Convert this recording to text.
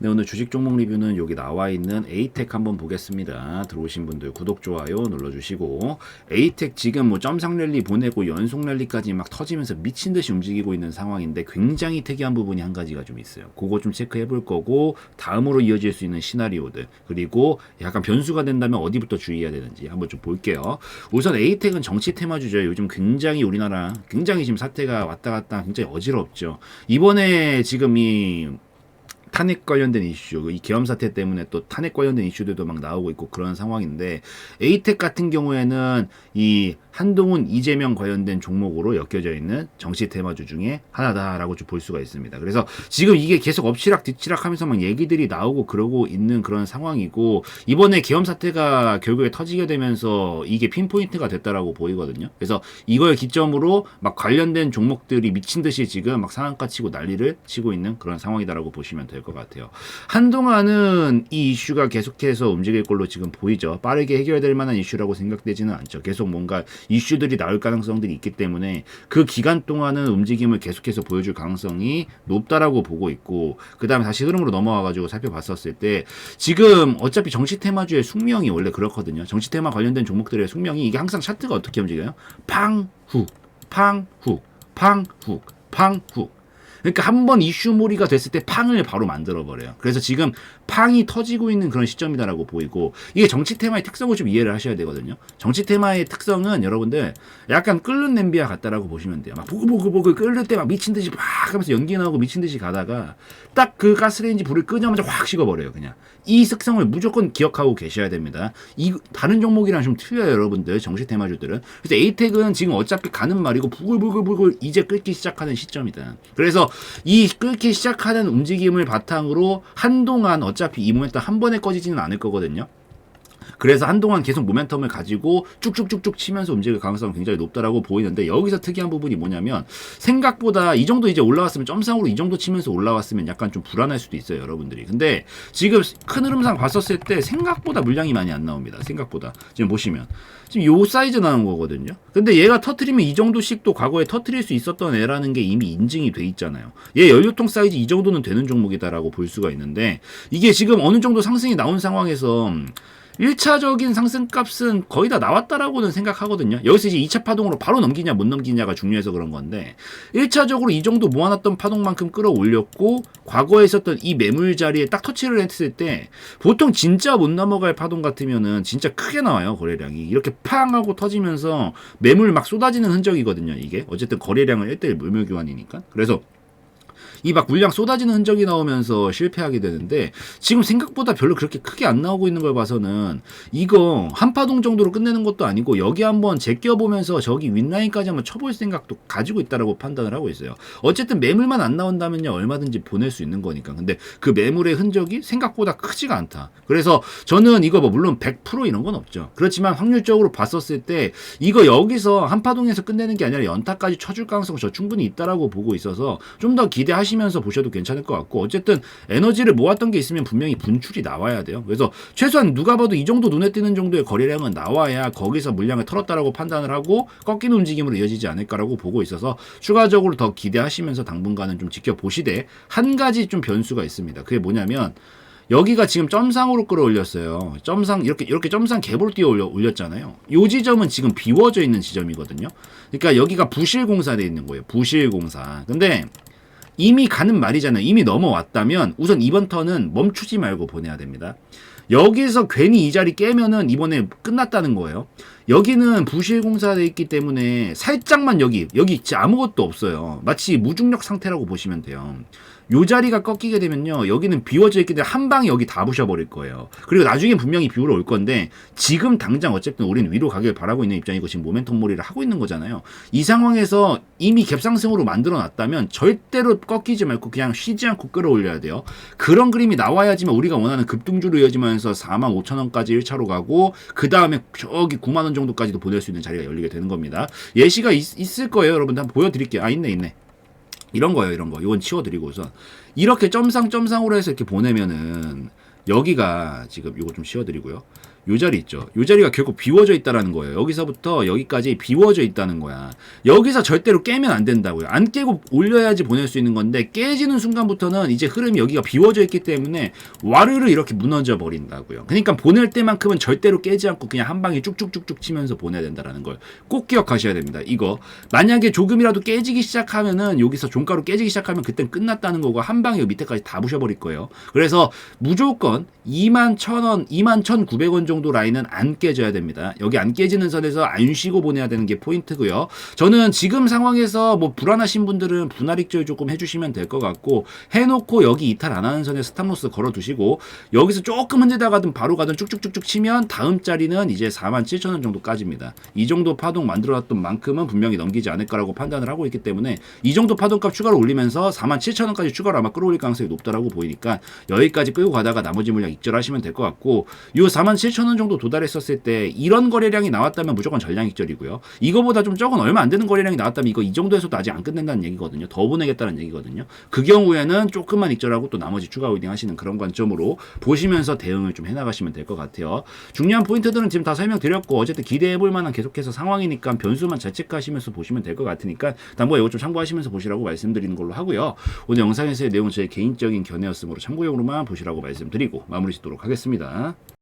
네, 오늘 주식 종목 리뷰는 여기 나와 있는 에이텍 한번 보겠습니다. 들어오신 분들 구독, 좋아요 눌러주시고 에이텍 지금 뭐 점상 랠리 보내고 연속 랠리까지 막 터지면서 미친 듯이 움직이고 있는 상황인데 굉장히 특이한 부분이 한 가지가 좀 있어요. 그거 좀 체크해 볼 거고 다음으로 이어질 수 있는 시나리오들 그리고 약간 변수가 된다면 어디부터 주의해야 되는지 한번 좀 볼게요. 우선 에이텍은 정치 테마주죠. 요즘 굉장히 우리나라 굉장히 지금 사태가 왔다 갔다 굉장히 어지럽죠. 이번에 지금 이 탄핵 관련된 이슈, 이 계엄 사태 때문에 또 탄핵 관련된 이슈들도 막 나오고 있고 그런 상황인데 에이텍 같은 경우에는 이 한동훈, 이재명 관련된 종목으로 엮여져 있는 정치 테마주 중에 하나다라고 좀볼 수가 있습니다. 그래서 지금 이게 계속 엎치락 뒤치락 하면서 막 얘기들이 나오고 그러고 있는 그런 상황이고 이번에 계엄 사태가 결국에 터지게 되면서 이게 핀포인트가 됐다라고 보이거든요. 그래서 이걸 기점으로 막 관련된 종목들이 미친 듯이 지금 막 상한가 치고 난리를 치고 있는 그런 상황이다라고 보시면 될 것 같아요. 한동안은 이 이슈가 계속해서 움직일 걸로 지금 보이죠. 빠르게 해결될 만한 이슈라고 생각되지는 않죠. 계속 뭔가 이슈들이 나올 가능성들이 있기 때문에 그 기간 동안은 움직임을 계속해서 보여줄 가능성이 높다라고 보고 있고 그 다음에 다시 흐름으로 넘어와가지고 살펴봤었을 때 지금 어차피 정치 테마주의 숙명이 원래 그렇거든요. 정치 테마 관련된 종목들의 숙명이 이게 항상 차트가 어떻게 움직여요? 팡훅, 팡훅, 팡훅, 팡훅. 그러니까 한 번 이슈몰이가 됐을 때 팡을 바로 만들어 버려요. 그래서 지금 팡이 터지고 있는 그런 시점이다라고 보이고 이게 정치 테마의 특성을 좀 이해를 하셔야 되거든요. 정치 테마의 특성은 여러분들 약간 끓는 냄비와 같다라고 보시면 돼요. 막 보글보글보글 끓을 때 막 미친 듯이 막 하면서 연기 나오고 미친 듯이 가다가 딱 그 가스레인지 불을 끄자마자 확 식어버려요. 그냥 이 특성을 무조건 기억하고 계셔야 됩니다. 이 다른 종목이랑 좀 틀려요, 여러분들 정치 테마주들은. 그래서 에이텍은 지금 어차피 가는 말이고 부글부글부글 이제 끓기 시작하는 시점이다. 그래서 이 끓기 시작하는 움직임을 바탕으로 한동안 어차피 이 모멘텀 한 번에 꺼지지는 않을 거거든요. 그래서 한동안 계속 모멘텀을 가지고 쭉쭉쭉쭉 치면서 움직일 가능성이 굉장히 높다라고 보이는데 여기서 특이한 부분이 뭐냐면 생각보다 이 정도 이제 올라왔으면 점상으로 이 정도 치면서 올라왔으면 약간 좀 불안할 수도 있어요 여러분들이. 근데 지금 큰 흐름상 봤었을 때 생각보다 물량이 많이 안 나옵니다 생각보다. 지금 보시면. 지금 요 사이즈 나온 거거든요. 근데 얘가 터트리면 이 정도씩도 과거에 터트릴 수 있었던 애라는 게 이미 인증이 돼 있잖아요. 얘 연료통 사이즈 이 정도는 되는 종목이다라고 볼 수가 있는데 이게 지금 어느 정도 상승이 나온 상황에서 1차적인 상승값은 거의 다 나왔다라고는 생각하거든요. 여기서 이제 2차 파동으로 바로 넘기냐 못 넘기냐가 중요해서 그런 건데 1차적으로 이 정도 모아놨던 파동만큼 끌어올렸고 과거에 있었던 이 매물 자리에 딱 터치를 했을 때 보통 진짜 못 넘어갈 파동 같으면은 진짜 크게 나와요 거래량이. 이렇게 팡 하고 터지면서 매물 막 쏟아지는 흔적이거든요 이게. 어쨌든 거래량은 1대1 물물 교환이니까. 그래서 이 막 물량 쏟아지는 흔적이 나오면서 실패하게 되는데 지금 생각보다 별로 그렇게 크게 안 나오고 있는 걸 봐서는 이거 한파동 정도로 끝내는 것도 아니고 여기 한번 제껴보면서 저기 윗라인까지 한번 쳐볼 생각도 가지고 있다라고 판단을 하고 있어요. 어쨌든 매물만 안 나온다면요 얼마든지 보낼 수 있는 거니까. 근데 그 매물의 흔적이 생각보다 크지가 않다. 그래서 저는 이거 뭐 물론 100% 이런 건 없죠. 그렇지만 확률적으로 봤었을 때 이거 여기서 한파동에서 끝내는 게 아니라 연타까지 쳐줄 가능성이 저 충분히 있다라고 보고 있어서 좀 더 기대 하시면서 보셔도 괜찮을 것 같고 어쨌든 에너지를 모았던 게 있으면 분명히 분출이 나와야 돼요. 그래서 최소한 누가 봐도 이 정도 눈에 띄는 정도의 거래량은 나와야 거기서 물량을 털었다라고 판단을 하고 꺾이는 움직임으로 이어지지 않을까라고 보고 있어서 추가적으로 더 기대하시면서 당분간은 좀 지켜보시되 한 가지 좀 변수가 있습니다. 그게 뭐냐면 여기가 지금 점상으로 끌어올렸어요. 점상 이렇게 이렇게 점상 갭으로 띄어 올려 올렸잖아요. 요 지점은 지금 비워져 있는 지점이거든요. 그러니까 여기가 부실 공사돼 있는 거예요. 부실 공사. 근데 이미 가는 말이잖아요. 이미 넘어왔다면 우선 이번 턴은 멈추지 말고 보내야 됩니다. 여기서 괜히 이 자리 깨면은 이번에 끝났다는 거예요. 여기는 부실 공사돼 있기 때문에 살짝만 여기 여기 진짜 아무것도 없어요. 마치 무중력 상태라고 보시면 돼요. 요 자리가 꺾이게 되면요. 여기는 비워져 있기 때문에 한 방에 여기 다 부셔버릴 거예요. 그리고 나중에 분명히 비우러 올 건데 지금 당장 어쨌든 우리는 위로 가길 바라고 있는 입장이고 지금 모멘텀 몰이를 하고 있는 거잖아요. 이 상황에서 이미 갭상승으로 만들어 놨다면 절대로 꺾이지 말고 그냥 쉬지 않고 끌어올려야 돼요. 그런 그림이 나와야지만 우리가 원하는 급등주로 이어지면서 4만 5천 원까지 1차로 가고 그 다음에 저기 9만 원 정도까지도 보낼 수 있는 자리가 열리게 되는 겁니다. 예시가 있, 을 거예요, 여러분들. 한번 보여드릴게요. 아 있네, 있네. 이런 거예요, 이런 거. 이건 치워드리고 우선 이렇게 점상 점상으로 해서 이렇게 보내면은 여기가 지금 이거 좀 씌워드리고요. 요 자리 있죠. 요 자리가 결국 비워져 있다라는 거예요. 여기서부터 여기까지 비워져 있다는 거야. 여기서 절대로 깨면 안 된다고요. 안 깨고 올려야지 보낼 수 있는 건데 깨지는 순간부터는 이제 흐름이 여기가 비워져 있기 때문에 와르르 이렇게 무너져 버린다고요. 그러니까 보낼 때만큼은 절대로 깨지 않고 그냥 한 방에 쭉쭉쭉쭉 치면서 보내야 된다라는 걸 꼭 기억하셔야 됩니다. 이거 만약에 조금이라도 깨지기 시작하면은 여기서 종가로 깨지기 시작하면 그땐 끝났다는 거고 한 방에 밑에까지 다 부셔버릴 거예요. 그래서 무조건 2만 1,000원, 2만 1,900원 정도 라인은 안 깨져야 됩니다. 여기 안 깨지는 선에서 안 쉬고 보내야 되는 게 포인트고요. 저는 지금 상황에서 뭐 불안하신 분들은 분할 익절 조금 해주시면 될 것 같고 해놓고 여기 이탈 안 하는 선에 스탑로스 걸어 두시고 여기서 조금 흔들다 가든 바로 가든 쭉쭉쭉쭉 치면 다음 자리는 이제 4만 7천 원 정도 까집니다. 이 정도 파동 만들어놨던 만큼은 분명히 넘기지 않을 거라고 판단을 하고 있기 때문에 이 정도 파동값 추가로 올리면서 4만 7천 원까지 추가로 아마 끌어올릴 가능성이 높다라고 보이니까 여기까지 끌고 가다가 나머지 물량 익절하시면 될 것 같고 요 4만 7천 원 정도 도달했었을 때 이런 거래량이 나왔다면 무조건 전량 익절이고요. 이거보다 좀 적은 얼마 안 되는 거래량이 나왔다면 이거 이 정도에서도 아직 안 끝낸다는 얘기거든요. 더 보내겠다는 얘기거든요. 그 경우에는 조금만 익절하고 또 나머지 추가 홀딩 하시는 그런 관점으로 보시면서 대응을 좀 해나가시면 될 것 같아요. 중요한 포인트들은 지금 다 설명드렸고 어쨌든 기대해볼 만한 계속해서 상황이니까 변수만 잘 체크하시면서 보시면 될 것 같으니까 당부에 이거 좀 참고하시면서 보시라고 말씀드리는 걸로 하고요. 오늘 영상에서의 내용은 제 개인적인 견해였으므로 참고용으로만 보시라고 말씀드리고 마무리 짓도록 하겠습니다.